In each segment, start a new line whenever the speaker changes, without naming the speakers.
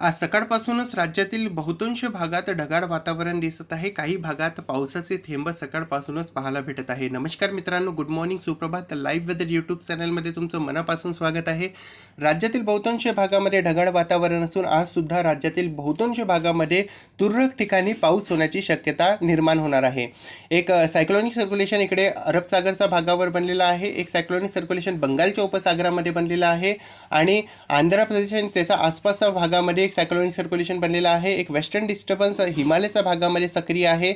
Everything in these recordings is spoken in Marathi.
आज सकाळपासूनच राज्यातील बहुतांश भागात ढगाळ वातावरण दिसत आहे. काही भागात पावसाचे थेंब सकाळपासूनच पाहायला भेटत आहे. नमस्कार मित्रांनो गुड मॉर्निंग. सुप्रभात लाईव्ह वेदर यूट्यूब चॅनलमध्ये तुमचं मनापासून स्वागत आहे. राज्यातील बहुतांश भागामध्ये ढगाळ वातावरण असून आज सुद्धा राज्यातील बहुतांश भागामध्ये तुरळक ठिकाणी पाऊस होण्याची शक्यता निर्माण होणार आहे. एक सायक्लॉनिक सर्क्युलेशन इकडे अरब सागरचा भागावर बनलेला आहे. एक सायक्लॉनिक सर्क्युलेशन बंगालच्या उपसागरामध्ये बनलेलं आहे. आणि आंध्र प्रदेश आणि त्याच्या आसपासच्या भागामध्ये एक सायक्लोनिक सर्क्युलेशन बनलेलं आहे. एक वेस्टर्न डिस्टर्बन्स हिमालयाच्या भागामध्ये सक्रिय आहे.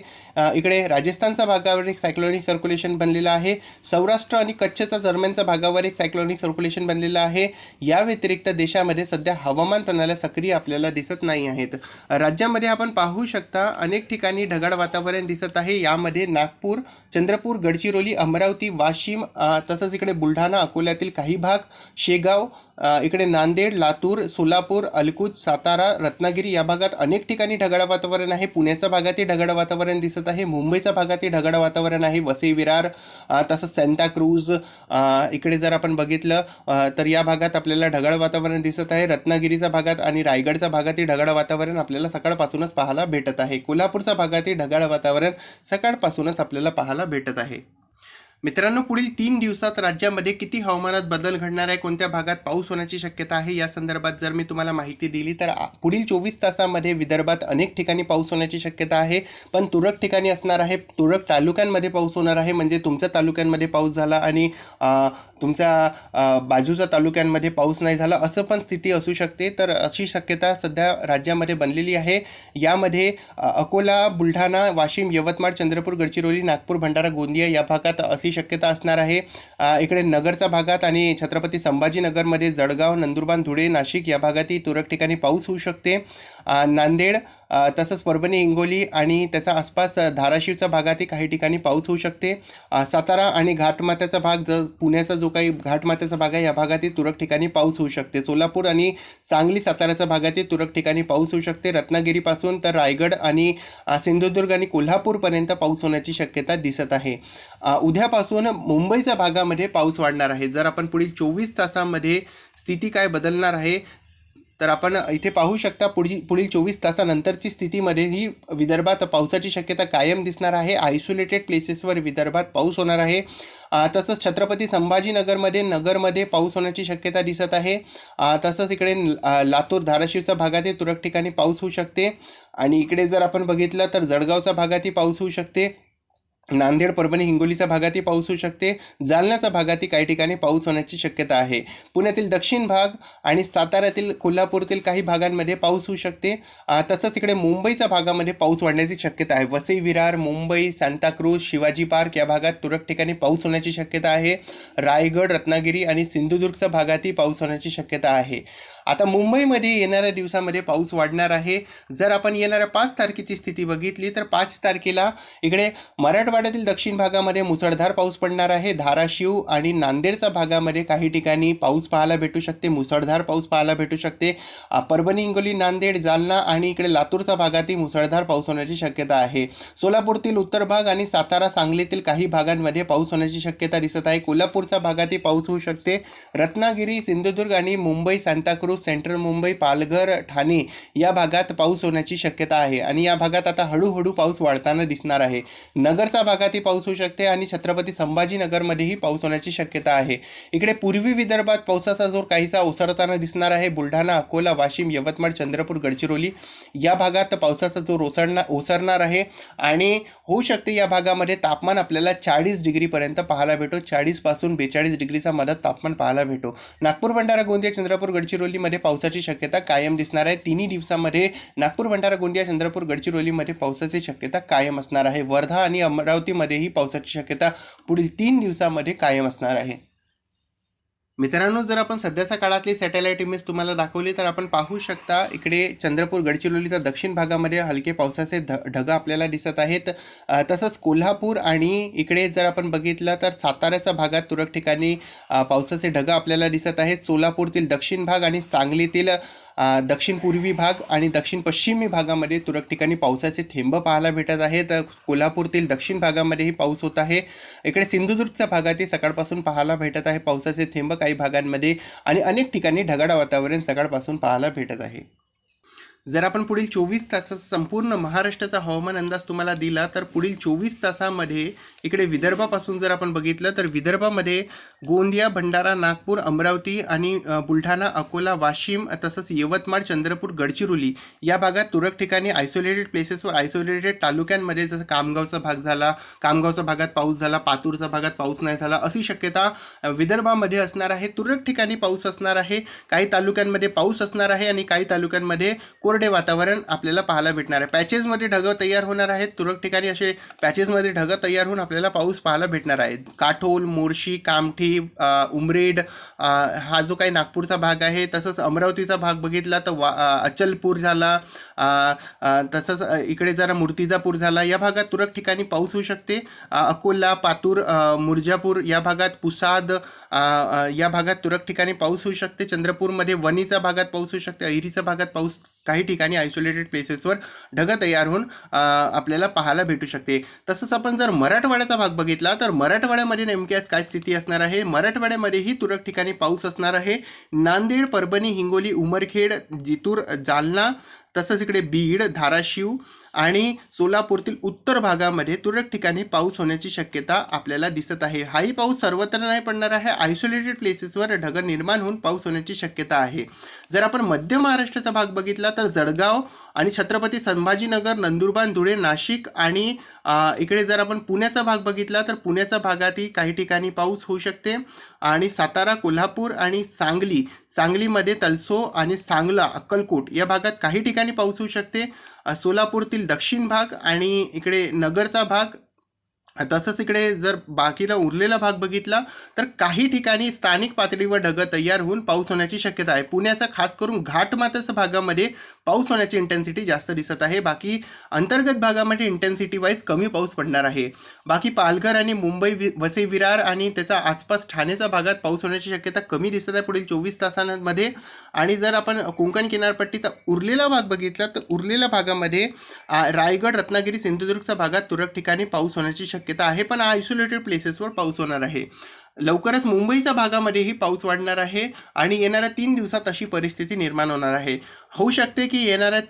इकडे राजस्थानच्या भागावर एक सायक्लोनिक सर्क्युलेशन बनलेलं आहे. सौराष्ट्र आणि कच्छच्या दरम्यानच्या भागावर एक सायक्लोनिक सर्क्युलेशन बनलेलं आहे. या व्यतिरिक्त देशामध्ये सध्या हवामान प्रणाल्या सक्रिय आपल्याला दिसत नाही आहेत. राज्यामध्ये आपण पाहू शकता अनेक ठिकाणी ढगाळ वातावरण दिसत आहे. यामध्ये नागपूर चंद्रपूर गडचिरोली अमरावती वाशिम तसंच इकडे बुलढाणा अकोल्यातील काही भाग शेगाव इकडे नांदेड लातूर सोलापूर अलकुत सातारा रत्नागिरी या भागात अनेक ठिकाणी ढगाळ वातावरण आहे. पुण्याच्या भागातही ढगाळ वातावरण दिसत आहे. मुंबईच्या भागातही ढगाळ वातावरण आहे. वसई विरार तसंच सेंटाक्रूज इकडे जर आपण बघितलं तर या भागात आपल्याला ढगाळ वातावरण दिसत आहे. रत्नागिरीच्या भागात आणि रायगडच्या भागातही ढगाळ वातावरण आपल्याला सकाळपासूनच पाहायला भेटत आहे. कोल्हापूरच्या भागातही ढगाळ वातावरण सकाळपासूनच आपल्याला पाहायला भेटत आहे. मित्रांनो पुढील तीन दिवसात राज्यामध्ये किती हवामानात बदल घडणार आहे कोणत्या भागात पाऊस होण्याची शक्यता आहे या संदर्भात जर मी तुम्हाला माहिती दिली तर पुढील चोवीस तासामध्ये विदर्भात अनेक ठिकाणी पाऊस होण्याची शक्यता आहे. पण तुरळक ठिकाणी असणार आहे तुरळक तालुक्यांमध्ये पाऊस होणार आहे म्हणजे तुमच्या तालुक्यांमध्ये पाऊस झाला आणि तुमच्या बाजूच्या तालुक्यांमध्ये पाऊस नाही झाला असं पण स्थिती असू शकते. तर अशी शक्यता सध्या राज्यामध्ये बनलेली आहे. यामध्ये अकोला बुलढाणा वाशिम यवतमाळ चंद्रपूर गडचिरोली नागपूर भंडारा गोंदिया या भागात अशी शक्यता असणार आहे. इकडे नगरच्या भागात आणि छत्रपती संभाजीनगरमध्ये जळगाव नंदुरबार धुळे नाशिक या भागातही तुरळक ठिकाणी पाऊस होऊ शकते. नांदेड तसंच परभणी हिंगोली आणि त्याचा आसपास धाराशिवच्या भागातही काही ठिकाणी पाऊस होऊ शकते. सातारा आणि घाटमात्याचा भाग जर पुण्याचा जो काही घाटमाथ्याचा भाग आहे या भागातही तुरळक ठिकाणी पाऊस होऊ शकते. सोलापूर आणि सांगली साताऱ्याच्या भागातही तुरळक ठिकाणी पाऊस होऊ शकते. रत्नागिरीपासून तर रायगड आणि सिंधुदुर्ग आणि कोल्हापूरपर्यंत पाऊस होण्याची शक्यता दिसत आहे. उद्यापासून मुंबईच्या भागामध्ये पाऊस वाढणार आहे. जर आपण पुढील चोवीस तासामध्ये स्थिती काय बदलणार आहे तर आपण इथे पाहू शकता पुढील पुढील चोवीस तासानंतरची स्थितीमध्येही विदर्भात पावसाची शक्यता कायम दिसणार आहे. आयसोलेटेड प्लेसेसवर विदर्भात पाऊस होणार आहे. तसंच छत्रपती संभाजीनगरमध्ये नगरमध्ये पाऊस होण्याची शक्यता दिसत आहे. तसंच इकडे लातूर धाराशिवच्या भागातही तुरळक ठिकाणी पाऊस होऊ शकते. आणि इकडे जर आपण बघितलं तर जळगावच्या भागातही पाऊस होऊ शकते. नांदेड परभणी हिंगोलीच्या भागातही पाऊस होऊ शकते. जालन्याच्या भागातही काही ठिकाणी पाऊस होण्याची शक्यता आहे. पुण्यातील दक्षिण भाग आणि साताऱ्यातील कोल्हापूरतील काही भागांमध्ये पाऊस होऊ शकते. तसंच इकडे मुंबईच्या भागामध्ये पाऊस वाढण्याची शक्यता आहे. वसई विरार मुंबई सांताक्रूज शिवाजी पार्क या भागात तुरळक ठिकाणी पाऊस होण्याची शक्यता आहे. रायगड रत्नागिरी आणि सिंधुदुर्गच्या भागातही पाऊस होण्याची शक्यता आहे. आता मुंबईमध्ये येणाऱ्या दिवसामध्ये पाऊस वाढणार आहे. जर आपण येणाऱ्या पाच तारखेची स्थिती बघितली तर पाच तारखेला इकडे मराठवाड्यातील दक्षिण भागामध्ये मुसळधार पाऊस पडणार आहे. धाराशिव आणि नांदेडच्या भागामध्ये काही ठिकाणी पाऊस पाहायला भेटू शकते. मुसळधार पाऊस पाहायला भेटू शकते. परभणी हिंगोली नांदेड जालना आणि इकडे लातूरच्या भागातही मुसळधार पाऊस होण्याची शक्यता आहे. सोलापूरतील उत्तर भाग आणि सातारा सांगलीतील काही भागांमध्ये पाऊस होण्याची शक्यता दिसत आहे. कोल्हापूरच्या भागातही पाऊस होऊ शकते. रत्नागिरी सिंधुदुर्ग आणि मुंबई सांताक्रूज सेंट्रल मुंबई पालघर ठाणे या भागात पाऊस होण्याची शक्यता आहे. आणि या भागात आता हळूहळू पाऊस वाढताना दिसणार आहे. नगरच्या भागातही पाऊस होऊ शकते आणि छत्रपती संभाजीनगरमध्येही पाऊस होण्याची शक्यता आहे. इकडे पूर्वी विदर्भात पावसाचा जोर काहीसा ओसरताना दिसणार आहे. बुलढाणा अकोला वाशिम यवतमाळ चंद्रपूर गडचिरोली या भागात पावसाचा जोर ओसरणार ओसरणार आहे. आणि होऊ शकते या भागामध्ये तापमान आपल्याला चाळीस डिग्रीपर्यंत पाहायला भेटो. चाळीसपासून बेचाळीस डिग्रीचा मदत तापमान पाहायला भेटो. नागपूर भंडारा गोंदिया चंद्रपूर गडचिरोली गडचिरोलीमध्ये पावसाची शक्यता कायम दिसणार आहे. तिन्ही दिवसामध्ये नागपूर भंडारा गोंदिया चंद्रपूर गडचिरोलीमध्ये पावसाची शक्यता कायम असणार आहे. वर्धा आणि अमरावतीमध्येही पावसाची शक्यता पुढील तीन दिवसामध्ये कायम असणार आहे. मित्रांनो जर आपण सध्याच्या काळातली सॅटेलाईट इमेज तुम्हाला दाखवली तर आपण पाहू शकता इकडे चंद्रपूर गडचिरोलीच्या दक्षिण भागामध्ये हलके पावसाचे ध ढग आपल्याला दिसत आहेत. तसंच कोल्हापूर आणि इकडे जर आपण बघितलं तर साताऱ्याच्या भागात तुरळक ठिकाणी पावसाचे ढग आपल्याला दिसत आहेत. सोलापूरतील दक्षिण भाग आणि सांगलीतील दक्षिण पूर्वी भाग आणि दक्षिण पश्चिमी भागामध्ये तुरळक ठिकाणी पावसाचे थेंब पाहायला भेटत आहेत. कोल्हापूरतील दक्षिण भागामध्येही पाऊस होत आहे. इकडे सिंधुदुर्गच्या भागातही सकाळपासून पाहायला भेटत आहे पावसाचे थेंब काही भागांमध्ये आणि अनेक ठिकाणी ढगाळ वातावरण सकाळपासून पाहायला भेटत आहे. जर आपण पुढील चोवीस तासाचा संपूर्ण महाराष्ट्राचा हवामान अंदाज तुम्हाला दिला तर पुढील चोवीस तासामध्ये इकडे विदर्भापासून जर आपण बघितलं तर विदर्भामध्ये गोंदिया भंडारा नागपूर अमरावती आणि बुलढाणा अकोला वाशिम तसंच यवतमाळ चंद्रपूर गडचिरोली या भागात तुरळक ठिकाणी आयसोलेटेड प्लेसेसवर आयसोलेटेड तालुक्यांमध्ये जसं कामगावचा भाग झाला कामगावच्या भागात पाऊस झाला पातूरच्या भागात पाऊस नाही झाला अशी शक्यता विदर्भामध्ये असणार आहे. तुरळक ठिकाणी पाऊस असणार आहे. काही तालुक्यांमध्ये पाऊस असणार आहे आणि काही तालुक्यांमध्ये कोरडे वातावरण आपल्याला पाहायला भेटणार आहे. पॅचेसमध्ये ढगं तयार होणार आहेत. तुरळक ठिकाणी असे पॅचेसमध्ये ढगं तयार होऊन आपल्याला पाऊस पाहायला भेटणार आहे. काठोल मोर्शी कामठी अ, उमरेड हा जो काही नागपूरचा भाग आहे तसंच अमरावतीचा भाग बघितला तर वा अचलपूर झाला तसंच इकडे जरा मूर्तिजापूर झाला. या भागात तुरळक ठिकाणी पाऊस होऊ शकते. अकोला पातूर मुर्जापूर या भागात पुसाद या भागात तुरळक ठिकाणी पाऊस होऊ शकते. चंद्रपूरमध्ये वणीचा भागात पाऊस होऊ शकते. अहिरीच्या भागात पाऊस काही ठिकाणी आयसोलेटेड प्लेसेसवर ढगं तयार होऊन आपल्याला पाहायला भेटू शकते. तसंच आपण जर मराठवाड्याचा भाग बघितला तर मराठवाड्यामध्ये नेमकी आज काय स्थिती असणार आहे? मराठवाड्यामध्येही तुरळक ठिकाणी पाऊस असणार आहे. नांदेड परभणी हिंगोली उमरखेड जितूर जालना तसंच इकडे बीड धाराशिव आणि सोलापूरतील उत्तर भागामध्ये तुरळक ठिकाणी पाऊस होण्याची शक्यता आपल्याला दिसत आहे. हाही पाऊस सर्वत्र नाही पडणार आहे. आयसोलेटेड प्लेसेसवर ढगं निर्माण होऊन पाऊस होण्याची शक्यता आहे. जर आपण मध्य महाराष्ट्राचा भाग बघितला तर जळगाव आणि छत्रपती संभाजीनगर नंदुरबार धुळे नाशिक आणि इकडे जर आपण पुण्याचा भाग बघितला तर पुण्याच्या भागातही काही ठिकाणी पाऊस होऊ शकते. आणि सातारा कोल्हापूर आणि सांगली सांगलीमध्ये तलसो आणि सांगला अक्कलकोट या भागात काही ठिकाणी पाऊस होऊ शकते. सोलापूरतील दक्षिण भाग आणि इकडे नगरचा भाग तसंच इकडे जर बाकीला उरलेला भाग बघितला तर काही ठिकाणी स्थानिक पातळीवर ढगं तयार होऊन पाऊस होण्याची शक्यता आहे. पुण्याचा खास करून घाटमाताच्या भागामध्ये पाऊस होण्याची इंटेन्सिटी जास्त दिसत आहे. बाकी अंतर्गत भागामध्ये इंटेन्सिटी वाईज कमी पाऊस पडणार आहे. बाकी पालघर आणि मुंबई वि वसई विरार आणि त्याचा आसपास ठाणेच्या भागात पाऊस होण्याची शक्यता कमी दिसत आहे पुढील चोवीस तासांमध्ये. आणि जर आपण कोकण किनारपट्टीचा उरलेला भाग बघितला तर उरलेल्या भागामध्ये रायगड रत्नागिरी सिंधुदुर्गच्या भागात तुरळक ठिकाणी पाऊस होण्याची शक्यता शक्यता आहे पण आयसोलेटेड प्लेसेसवर पाऊस होणार आहे. लवकरच मुंबईच्या भागामध्येही पाऊस वाढणार आहे आणि येणाऱ्या तीन दिवसात अशी परिस्थिती निर्माण होणार आहे. होऊ शकते की येणाऱ्या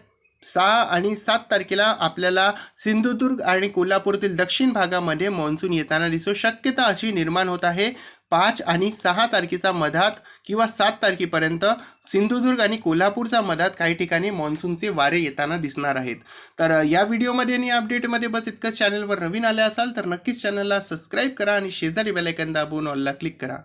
सहा आणि सात तारखेला आपल्याला सिंधुदुर्ग आणि कोल्हापूरतील दक्षिण भागामध्ये मान्सून येताना दिसतो शक्यता अशी निर्माण होत आहे. पाच आणि सहा तारखेचा मधात किंवा सात तारखेपर्यंत सिंधुदुर्ग आणि कोल्हापूरच्या मधात काही ठिकाणी मान्सूनचे वारे येताना दिसणार आहेत. तर या व्हिडिओमध्ये आणि अपडेटमध्ये बस इतकंच चॅनलवर नवीन आले असाल तर नक्कीच चॅनलला सबस्क्राईब करा आणि शेजारी बेलायकन दाबून ऑलला क्लिक करा.